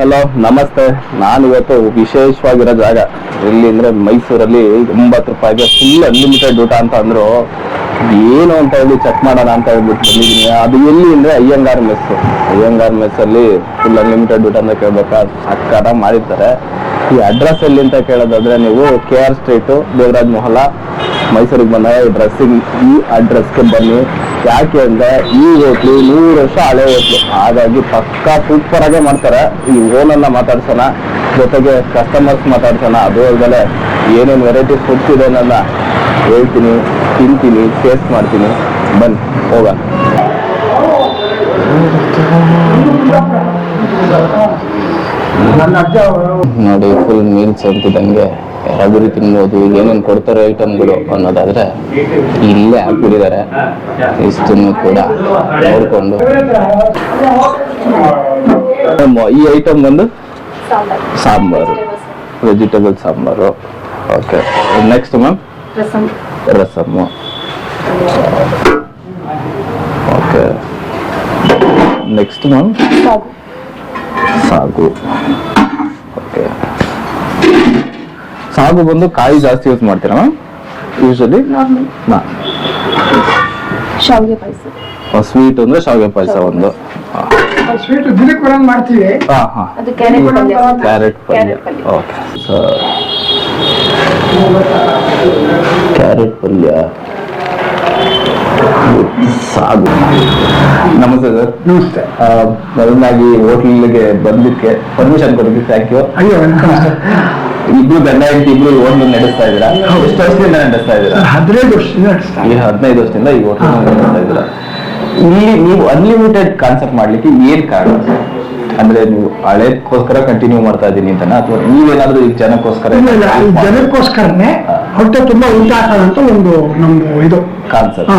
Hello, ನಮಸ್ತೆ. ನಾನು ಇವತ್ತು ವಿಶೇಷವಾಗಿರೋ ಜಾಗ. ಎಲ್ಲಿ ಅಂದ್ರೆ ಮೈಸೂರಲ್ಲಿ ಎಂಬತ್ತು ರೂಪಾಯಿಗೆ ಫುಲ್ ಅನ್ಲಿಮಿಟೆಡ್ ಊಟ ಅಂತ ಅಂದ್ರು. ಏನು ಅಂತ ಹೇಳಿ ಚೆಕ್ ಮಾಡೋಣ ಅಂತ ಹೇಳ್ಬಿಟ್ಟು ಬಂದಿದ್ದೀನಿ. ಅದು ಎಲ್ಲಿ ಅಂದ್ರೆ ಅಯ್ಯಂಗಾರ್ ಮೆಸ್ ಅಯ್ಯಂಗಾರ್ ಮೆಸ್ ಅಲ್ಲಿ ಫುಲ್ ಅನ್ಲಿಮಿಟೆಡ್ ಊಟ ಅಂತ ಕೇಳ್ಬೇಕಾ? ಸಕ್ಕದ ಮಾಡಿರ್ತಾರೆ. ಈ ಅಡ್ರೆಸ್ ಎಲ್ಲಿ ಅಂತ ಕೇಳೋದಾದ್ರೆ ನೀವು K R street Devaraj Mohalla ಮೈಸೂರಿಗೆ ಬಂದಾಗ ಈ ಡ್ರೆಸ್ಸಿಂಗ್ ಈ ಅಡ್ರೆಸ್ಗೆ ಬನ್ನಿ. ಯಾಕೆ ಅಂದ್ರೆ ಈ ಹೋಟ್ಲು ನೂರು ವರ್ಷ ಹಳೆ ಹೋಟ್ಲು. ಹಾಗಾಗಿ ಪಕ್ಕಾ ಸೂಪರ್ ಆಗೇ ಮಾಡ್ತಾರೆ. ಈ ಓನನ್ನ ಮಾತಾಡ್ಸೋಣ ಜೊತೆಗೆ ಕಸ್ಟಮರ್ಸ್ ಮಾತಾಡ್ಸೋಣ. ಅದು ಅಲ್ಲದೆ ಏನೇನು ವೆರೈಟಿ ಫುಡ್ಸ್ ಇದೆ ಅನ್ನೋದನ್ನ ಹೇಳ್ತೀನಿ ತಿಂತೀನಿ ಟೇಸ್ಟ್ ಮಾಡ್ತೀನಿ. ಬನ್ನಿ ಹೋಗ ನೋಡಿ ಫುಲ್ ಮೀಲ್ಸ್ ಅಂತಿದ್ದಂಗೆ. ಯಾರಾದ್ರೂ ತಿನ್ಬೋದು ಏನೇನು ಕೊಡ್ತಾರೆ ಐಟಮ್ಗಳು ಅನ್ನೋದಾದ್ರೆ ಇಲ್ಲೇ ಹಾಕ್ಬಿಟ್ಟಿದ್ದಾರೆ. ಇಷ್ಟನ್ನು ಕೂಡ ನೋಡಿಕೊಂಡು. ಈ ಐಟಮ್ ಬಂದು sambar. Vegetable sambar. Okay next ma'am rasam rasam okay next ma'am ಸಾಗು ಸಾಗು ಓಕೆ ಸಾಗು ಬಂದು ಕಾಯಿ ಜಾಸ್ತಿ ಯೂಸ್ ಮಾಡ್ತೀರಾ ಮ್ಯಾಮ್ ಯೂಶಲಿ ಶಾವಿಗೆ ಪಾಯಸ. ಸ್ವೀಟ್ ಅಂದ್ರೆ ಶಾವಿಗೆ ಪಾಯಸ ಒಂದು. ಸ್ವೀಟ್ ದಿನಕ್ಕೆ ಒಂದೊಂದು ಮಾಡ್ತೀವಿ. ಹಾ ಹಾ. ಅದು ಕ್ಯಾರೆಟ್ ಪಲ್ಯ. ಕ್ಯಾರೆಟ್ ಪಲ್ಯ. ಕ್ಯಾರೆಟ್ ಪಲ್ಯ. ಓಕೆ ಕ್ಯಾರೆಟ್ ಪಲ್ಯ. ಸಾಗು. ನಮಸ್ತೆ ಸರ್ ನಮಸ್ತೆ. ಮೊದಲನಾಗಿ ಹೋಟ್ಲಿಗೆ ಬಂದಿದ್ದಕ್ಕೆ ಪರ್ಮಿಷನ್ ಕೊಡೋದಕ್ಕೆ ಥ್ಯಾಂಕ್ ಯು ಅಯ್ಯೋ ಇಬ್ರು ಗಂಡ ಹೆಂಡತಿ ಇಬ್ರು ಹೋಟ್ಲು ನಡೆಸ್ತಾ ಇದ್ದೀರಾ? ಎಷ್ಟು ವರ್ಷದಿಂದ ನಡೆಸ್ತಾ ಇದ್ದೀರಾ? ಹದಿನೈದು ವರ್ಷದಿಂದ ನಡೆಸ್ತಾರೆ ಈ ಹದಿನೈದು ವರ್ಷದಿಂದ ಈ ಹೋಟ್ಲ್ ನಡೆಸ್ತಾ ಇದ್ದೀರಾ? ಇಲ್ಲಿ ನೀವು ಅನ್ಲಿಮಿಟೆಡ್ ಕಾನ್ಸೆಪ್ಟ್ ಮಾಡ್ಲಿಕ್ಕೆ ಏನ್ ಕಾರಣ? ಅಂದ್ರೆ ನೀವು ಹಳೆಕ್ಕೋಸ್ಕರ ಕಂಟಿನ್ಯೂ ಮಾಡ್ತಾ ಇದ್ದೀನಿ ಅಂತಾನ? ಅಥವಾ ನೀವೇನಾದ್ರೂ ಈ ಜನಕ್ಕೋಸ್ಕರ ಈ ಜನಕ್ಕೋಸ್ಕರನೇ ಹೊಟ್ಟೆ ತುಂಬಾ ಊಟ ಹಾಕೋದಂತ ಒಂದು ನಮ್ದು ಇದು. ಕಾನ್ಸೆಪ್ಟ್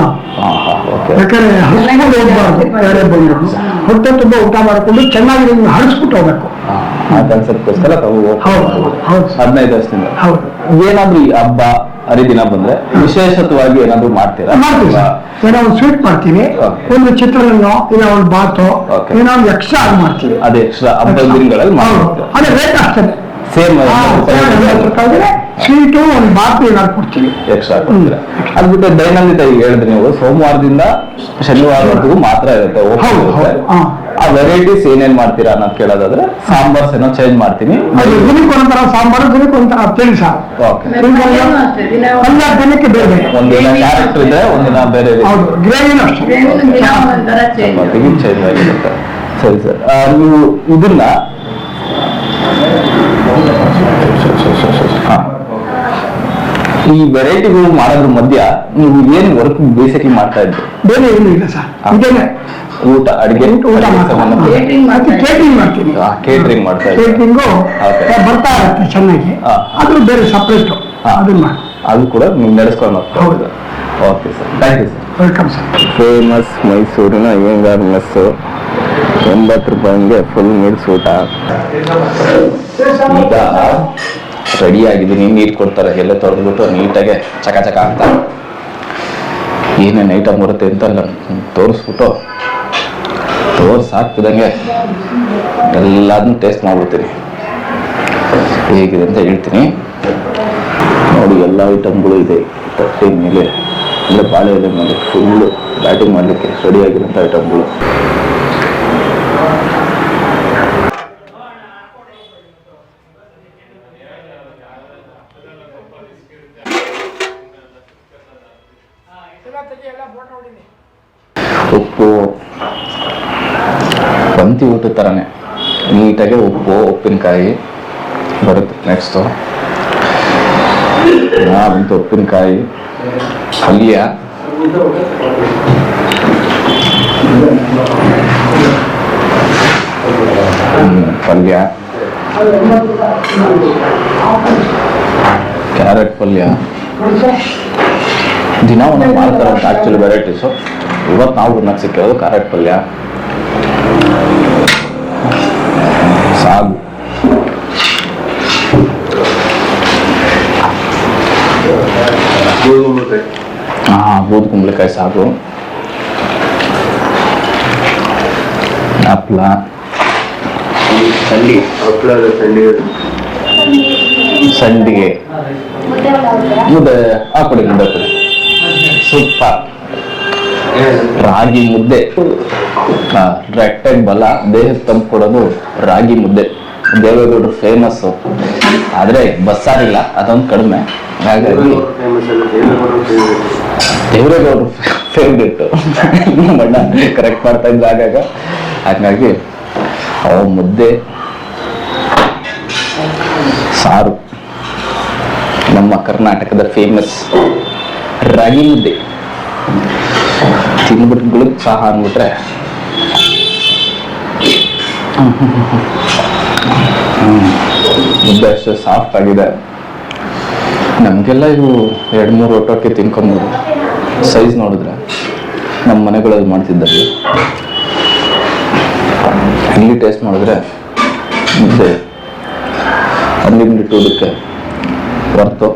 ಯಾಕಂದ್ರೆ ಹಸ್ಕೊಂಡು ಹೋಗ್ಬಾರ್ದು. ಯಾರೇ ಬಂದ್ರು. ಹೊಟ್ಟೆ ತುಂಬಾ ಊಟ ಮಾಡ್ಕೊಂಡು ಚೆನ್ನಾಗಿ ನಿಮ್ಗೆ ಹರಿಸ್ಬಿಟ್ಟು ಹೋಗ್ಬೇಕು. ಆ ಕಾನ್ಸೆಪ್ಟ್ಗೋಸ್ಕರ ತಾವು ಹೌದು ಹೌದು. ಹದಿನೈದು ವರ್ಷದಿಂದ. ಹೌದು. ಏನಾದ್ರೂ ಈ ಹಬ್ಬ ಹರಿದಿನ ಬಂದ್ರೆ ವಿಶೇಷತವಾಗಿ ಏನಾದ್ರು ಮಾಡ್ತೀರಾ? ಮಾಡ್ತೀವಿ ಸರ್. ಏನೋ ಒಂದು ಸ್ವೀಟ್ ಮಾಡ್ತೀವಿ. ಒಂದು ಚಿತ್ರಾನ್ನ ಇಲ್ಲ ಒಂದು ಬಾತು. ಏನೋ ಒಂದು ಎಕ್ಸ್ಟ್ರಾ ಮಾಡ್ತೀವಿ. ಅದೇ ಎಕ್ಸ್ಟ್ರಾ ಹಬ್ಬದ ದಿನಗಳಲ್ಲಿ ಮಾಡ್ತೀವಿ ಅದೇ ರೇಟ್ ಅಷ್ಟೇ. ಸೇಮ್ ಸ್ವೀಟು ಒಂದು ಬಾತು ಏನಾದ್ರು ಕೊಡ್ತೀವಿ. ಎಕ್ಸ್ಟ್ರಾ ಕೊಡ್ತೀರಾ. ಅದು ಬಿಟ್ಟು ದೈನಂದಿನ ಈಗ ಹೇಳಿದ್ರಿ ನೀವು ಸೋಮವಾರದಿಂದ ಶನಿವಾರವರೆಗೂ ಮಾತ್ರ ಇರುತ್ತೆ ಹೌದು, ಹಾ. ಆ ವೆರೈಟೀಸ್ ಏನೇನ್ ಮಾಡ್ತೀರಾ ಅನ್ನೋದು ಕೇಳೋದಾದ್ರೆ ಸಾಂಬಾರ್ಸ್ ಏನೋ ಚೇಂಜ್ ಮಾಡ್ತೀನಿ. ದಿನಕ್ಕೆ ಒಂಥರ ಸಾಂಬಾರು ದಿನಕ್ಕೆ ಒಂಥರ ತಿಳಿ ಸಾರು. ಓಕೆ ಪಲ್ಯ ದಿನಕ್ಕೆ ಬೇರೆ ಬೇರೆ. ಒಂದಿನ ಕ್ಯಾರೆಕ್ಟರ್ ಇದ್ರೆ ಒಂದಿನ ಬೇರೆ ಗ್ರೇವಿನೂ ಅಷ್ಟೇ. ಚಪಾತಿಗೆ ಚೇಂಜ್ ಆಗಿರುತ್ತೆ. ಸರಿ ಸರ್. ನೀವು ಇದನ್ನ. ಈ ವೆರೈಟಿಗಳು ಮಾಡೋದ್ರ ಮಧ್ಯ ನೀವು ಏನ್ ವರ್ಕ್ ಬೇಸಿಕ್ಲಿ ಮಾಡ್ತಾ ಇದ್ರಿ? ಬೇರೆ ಏನು ಇಲ್ಲ ಸರ್. ಇದೇನೆ ಊಟ ಅಡಿಗೆ ಊಟ. ಕೇಟರಿಂಗ್ ಮಾಡ್ತೀನಿ. ಕೇಟರಿಂಗ್ ಮಾಡ್ತಾ ಕೇಟ್ರಿಂಗು. ಬರ್ತಾ ಇರುತ್ತೆ ಚೆನ್ನಾಗಿ. ಅದು ಬೇರೆ ಸಪ್ರೇಟ್ ಅದನ್ನ ಅದು ಕೂಡ ನೀವು ನಡೆಸ್ಕೊಂಡು ಹೋಗ್ತಾ ಹೌದು. Okay sir thank you sir welcome sir famous ಮೈಸೂರಿನ ಅಯ್ಯಂಗಾರ್ ಮೆಸ್ಸು ಎಂಬತ್ತು ರೂಪಾಯಿಗೆ ಫುಲ್ ಮೀಲ್ಸ್ ಊಟ ಈಗ ರೆಡಿ ಆಗಿದ್ದೀನಿ, ನೀರು ಕೊಡ್ತಾರೆ ಎಲ್ಲ ತೊಳೆದ್ಬಿಟ್ಟು ನೀಟಾಗೆ ಚಕ ಚಕ ಅಂತ. ಏನೇನು ಐಟಮ್ ಬರುತ್ತೆ ಅಂತ ತೋರಿಸ್ಬಿಟ್ಟು ತೋರ್ಸ್ ಹಾಕ್ತಿದಂಗೆ ಎಲ್ಲದನ್ನು ಟೇಸ್ಟ್ ಮಾಡ್ಬಿಡ್ತೀನಿ. ಹೇಗಿದೆ ಅಂತ ಹೇಳ್ತೀನಿ. ನೋಡಿ, ಎಲ್ಲ ಐಟಮ್ಗಳು ಇದೆ. ತಟ್ಟೆ ಮೇಲೆ, ಅಂದರೆ ಬಾಳೆ ಎಲೆ ಮೇಲೆ ಫುಲ್ಲು ಬ್ಯಾಟಿಂಗ್ ಮಾಡಲಿಕ್ಕೆ ರೆಡಿ ಆಗಿರೋಂಥ ಐಟಮ್ಗಳು ಉಪ್ಪು. ಬಂತಿ ಊಟದ ಥರನೇ ನೀಟಾಗಿ ಉಪ್ಪು ಉಪ್ಪಿನಕಾಯಿ ಬರುತ್ತೆ. ನೆಕ್ಸ್ಟು ನಾವಂತೂ ಉಪ್ಪಿನಕಾಯಿ. ಪಲ್ಯ. ಪಲ್ಯ. ಕ್ಯಾರೆಟ್ ಪಲ್ಯ. ದಿನ ಒಂದು ಮಾಡ್ತಾರೆ ಅಂತ ಆ್ಯಕ್ಚುಲಿ ವೆರೈಟೀಸು ಇವತ್ತು ನಾವು ಗುಣಕ್ಕೆ ಸಿಕ್ಕಿರೋದು ಕ್ಯಾರೆಟ್ ಪಲ್ಯ ಸಾಗು. ಹಾಂ ಬೂದ್ ಕುಂಬಳಕಾಯಿ ಸಾಗು. ಹಪ್ಳ. ಸಂಡಿ. ಹಪ್ಪಳದ ಸಂಡಿಗೆ ಸಂಡಿಗೆ. ಮುದ್ದೆ ಹಾಕೊಡಿ ಮುದ್ದೆ ಕೊಡಿ ಸೂಪರ್ ರಾಗಿ ಮುದ್ದೆ. ರೆಕ್ಟಾಗಿ ಬಲ ದೇಹಕ್ಕೆ ತಂಪು ಕೊಡೋದು ರಾಗಿ ಮುದ್ದೆ. ದೇವೇಗೌಡರು ಫೇಮಸ್ಸು ಆದರೆ ಬಸ್ಸಾರಿಲ್ಲ ಅದೊಂದು ಕಡಿಮೆ. ಹಾಗಾಗಿ ಫೇಮಸ್ ದೇವೇಗೌಡರು ಫೇವ್ರೇಟ್ ನಮ್ಮ ಅಣ್ಣ ಕರೆಕ್ಟ್ ಮಾಡ್ತಾ ಇದ್ದ ಆಗಾಗ. ಹಾಗಾಗಿ ಅವ ಮುದ್ದೆ ಸಾರು. ನಮ್ಮ ಕರ್ನಾಟಕದ ಫೇಮಸ್ ರಾಗಿ ಮುದ್ದೆ ತಿನ್ಬಿಟ್ಟು ಗುಳುಕ್ ಸಹ ಅಂದ್ಬಿಟ್ರೆ. ಮುದ್ದೆ ಅಷ್ಟು ಸಾಫ್ಟ್ ಆಗಿದೆ. ನಮಗೆಲ್ಲ ಇವು ಎರಡು ಮೂರು ಊಟಕ್ಕೆ ತಿನ್ಕೊಂಬೋದು ಸೈಜ್ ನೋಡಿದ್ರೆ. ನಮ್ಮ ಮನೆಗಳಲ್ಲಿ ಮಾಡ್ತಿದ್ದಲ್ಲಿ. ಇಲ್ಲಿ ಟೇಸ್ಟ್ ಮಾಡಿದ್ರೆ ಮುದ್ದೆ. ಮಿನಿಟ್ ಊಟಕ್ಕೆ ಬರ್ತು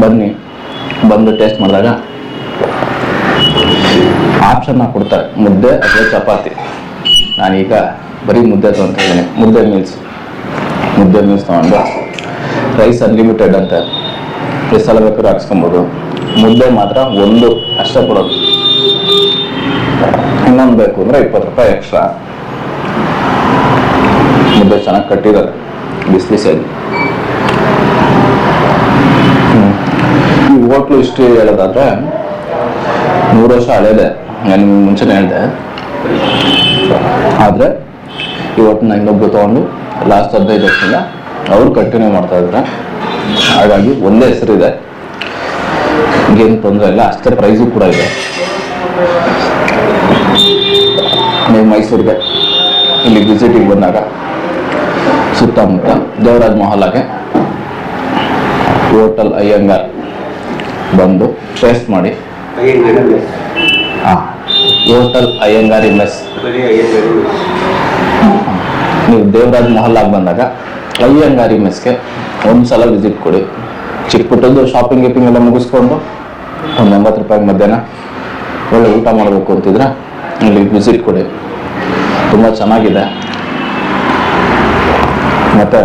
ಬನ್ನಿ. ಬಂದು ಟೇಸ್ಟ್ ಮಾಡಿದಾಗ ಆಪ್ಷನ್ನ ಕೊಡ್ತಾರೆ. ಮುದ್ದೆ ಅಥವಾ ಚಪಾತಿ. ನಾನೀಗ ಬರೀ ಮುದ್ದೆ ಅಂತ ಇದ್ದೀನಿ ಮುದ್ದೆ ಮೀಲ್ಸ್ ಮುದ್ದೆ ಮೀಲ್ಸ್ ತೊಗೊಂಡು ರೈಸ್ ಅನ್ಲಿಮಿಟೆಡ್ ಅಂತ ಸಲ ಬೇಕಾದ್ರೂ ಹಾಕ್ಸ್ಕೊಬೋದು. ಮುದ್ದೆ ಮಾತ್ರ ಒಂದು ಅಷ್ಟೇ ಕೊಡೋದು. ಇನ್ನೊಂದು ಬೇಕು ಅಂದರೆ ಇಪ್ಪತ್ತು ರೂಪಾಯಿ ಎಕ್ಸ್ಟ್ರಾ ಮುದ್ದೆ ಚೆನ್ನಾಗಿ ಕಟ್ಟಿದ್ದಾರೆ ಬಿಸಿ ಬಿಸಿಯಾಗಿ ಇಷ್ಟು ಹಿಸ್ಟ್ರಿ ಹೇಳೋದಾದ್ರೆ ನೂರು ವರ್ಷ ಹಳೇದೆ. ನಾನು ಮುಂಚೆನೇ ಹೇಳಿದೆ. ಆದರೆ ಇವತ್ತು ನಾನು ಇನ್ನೊಬ್ರು ತೊಗೊಂಡು ಲಾಸ್ಟ್ ಹದಿನೈದು ವರ್ಷದಿಂದ ಅವ್ರು ಕಂಟಿನ್ಯೂ ಮಾಡ್ತಾ ಇದ್ದಾರೆ. ಹಾಗಾಗಿ ಒಂದೇ ಹೆಸರಿದೆ. ಏನು ತೊಂದರೆ ಇಲ್ಲ, ಅಷ್ಟೇ ಪ್ರೈಸು ಕೂಡ ಇದೆ. ನೀವು ಮೈಸೂರಿಗೆ ಇಲ್ಲಿ ವಿಸಿಟಿಗೆ ಬಂದಾಗ ಸುತ್ತಮುತ್ತ ದೇವರಾಜ್ ಮಹಲಾಗೆ ಹೋಟಲ್ ಅಯ್ಯಂಗಾರ್ ಬಂದು ಟೇಸ್ಟ್ ಮಾಡಿ. ಹಾಂ. Hotel Iyengar mess Iyengar mess. ನೀವು ದೇವರಾಜ್ ಆಗಿ ಬಂದಾಗ ಅಯ್ಯಂಗಾರಿ ಮೆಸ್ಗೆ ಒಂದ್ಸಲ ವಿಸಿಟ್ ಕೊಡಿ. ಚಿಕ್ಕ ಪುಟ್ಟದ್ದು ಶಾಪಿಂಗ್ ಗಿಪಿಂಗ್ ಎಲ್ಲ ಮುಗಿಸ್ಕೊಂಡು ಒಂದು ಎಂಬತ್ತು ರೂಪಾಯಿ ಮಧ್ಯಾಹ್ನ ಒಳ್ಳೆ ಊಟ ಮಾಡಬೇಕು ಅಂತಿದ್ರೆ ಇಲ್ಲಿ ವಿಸಿಟ್ ಕೊಡಿ. ತುಂಬ ಚೆನ್ನಾಗಿದೆ. ಮತ್ತು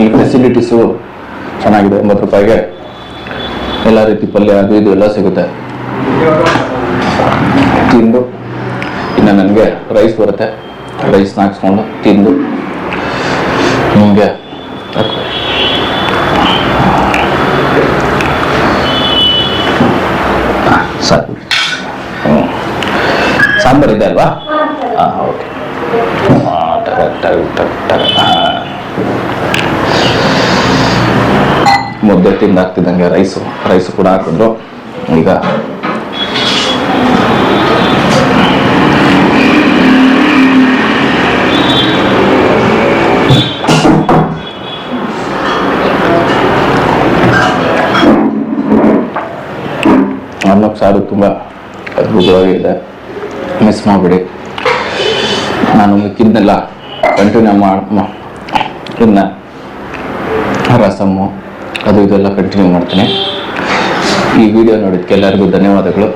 ಇಲ್ಲಿ ಫೆಸಿಲಿಟೀಸು ಚೆನ್ನಾಗಿದೆ. ಎಂಬತ್ತು ರೂಪಾಯಿಗೆ ಎಲ್ಲ ರೀತಿ ಪಲ್ಯ ಅದು ಇದು ಎಲ್ಲ ಸಿಗುತ್ತೆ. ತಿಂದು. ಇನ್ನು ನನಗೆ ರೈಸ್ ಬರುತ್ತೆ. ರೈಸ್ನ ಹಾಕ್ಸ್ಕೊಂಡು ತಿಂದು. ನಿಮಗೆ? ಸಾಕು. ಸಾಂಬಾರು ಇದೆ ಅಲ್ವಾ? ಹಾಂ, ಓಕೆ. ಹಾಂ ಟಗ ಟಗ ಟಗ ಟಗ ಹಾಂ. ಮುದ್ದೆ ತಿಂದಾಗ್ತಿದ್ದಂಗೆ ರೈಸು ರೈಸು ಕೂಡ ಹಾಕಿದ್ರು ಈಗ ಅನ್ನಕ್ಕೆ ಸಾರು ತುಂಬ ಅದ್ಭುತವಾಗಿದೆ ಮಿಸ್ ಮಾಡಿಬಿಡಿ. ನಾನು ಮಿಕ್ಕಿದ್ನೆಲ್ಲ ಕಂಟಿನ್ಯೂ ಮಾಡಿ ಇನ್ನು ರಸಮ್ಮು ಅದು ಇದೆಲ್ಲ ಕಂಟಿನ್ಯೂ ಮಾಡ್ತೀನಿ. ಈ ವಿಡಿಯೋ ನೋಡಿದ್ದಕ್ಕೆ ಎಲ್ಲರಿಗೂ ಧನ್ಯವಾದಗಳು.